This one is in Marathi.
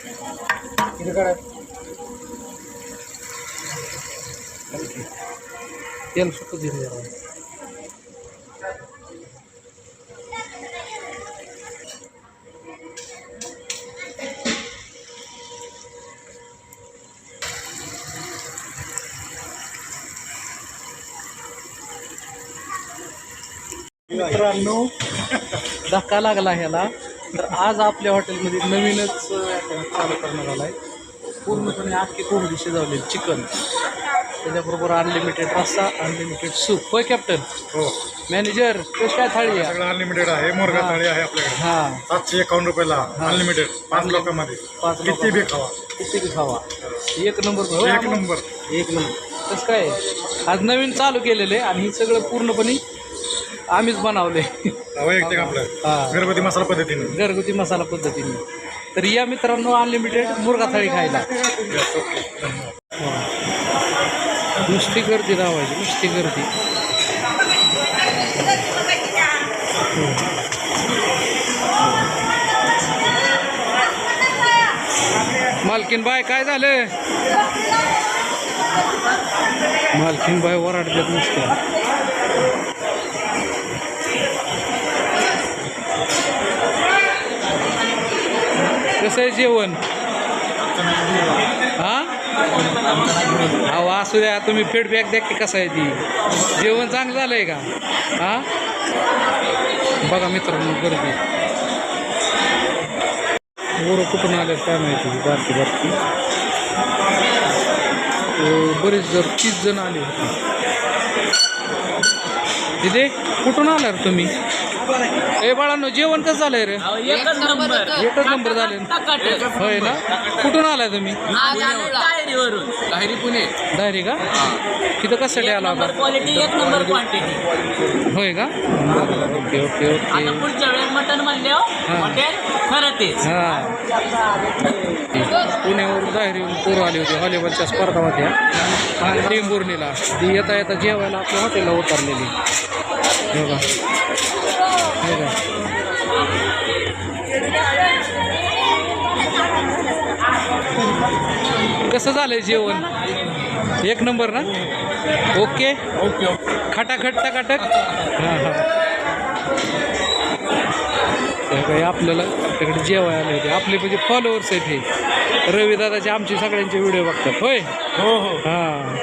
किती काढा तेल सुकं दिलं जरा मित्रांनो धक्का लागला ह्याला तर आज आपल्या हॉटेलमध्ये नवीनच चालू करण्यात आला आहे पूर्णपणे अख्खी कोंबडी शिजवलेली चिकन. त्याच्याबरोबर अनलिमिटेड रस्सा अनलिमिटेड सूप होय कॅप्टन हो. मॅनेजर कशी काय थाळी आहे? सगळं अनलिमिटेड आहे मोरगा थाळी आहे आपल्याकडे. हा. सातशे एकावन्न रुपयाला अनलिमिटेड पाच लोकांमध्ये. पाच किती. बी खावा. किती बी खावा. एक नंबर एक? नंबर. एक नंबर. कसं काय? आज नवीन चालू केलेलं आहे आणि हे सगळं पूर्णपणे आम्हीच बनवले. वैयक्तिक हा. आपलं? घरगुती मसाला पद्धतीने. घरगुती मसाला पद्धतीने. तर या मित्रांनो अनलिमिटेड मुर्गा थाळी खायला. नुसती गर्दी राहायची नुसती गर्दी. मालकीन बाय काय झालं? मालकीन बाय वराडतात नुसत्या. कसं आहे जेवण? हा? अहो असू द्या तुम्ही फीडबॅक द्या की कसं आहे ती. जेवण चांगलं झालं आहे का? हा? बघा मित्रांनो गर्दी. बोरं कुठून आले काय माहिती? बारकी बारकी. बरेच जर तीस जण आले होते. तिथे कुठून आला तुम्ही? ए बाळांनो जेवण कसं झालंय रे? एकच नंबर. एकच नंबर झाले. होय ना? कुठून आलाय तुम्ही? डायरीवरून. पुणे. डायरी का? तिथं कशासाठी आला होता क्वालिटी एक नंबर क्वांटिटी होय का? Okay okay okay. पुढच्या वेळेस मटन म्हणले हॉटेल खरं तेच. हा. पुण्यावरून डायरीवरून पोरं आली होती व्हॉलीबॉलच्या स्पर्धा होत्या. टेंभुर्णीला ती येता येता जेवायला आपल्या हॉटेलला उतरलेली. बघा. कसं झालंय जेवण? एक नंबर ना? ओके? ओके ओके खटाखट टकाटक? हां हां. आपल्याला आपल्याकडे जेवायला होते. आपले म्हणजे फॉलोअर्स आहेत हे. रविदादाचे आमचे सगळ्यांचे व्हिडिओ बघतात. होय? हो हो. हां.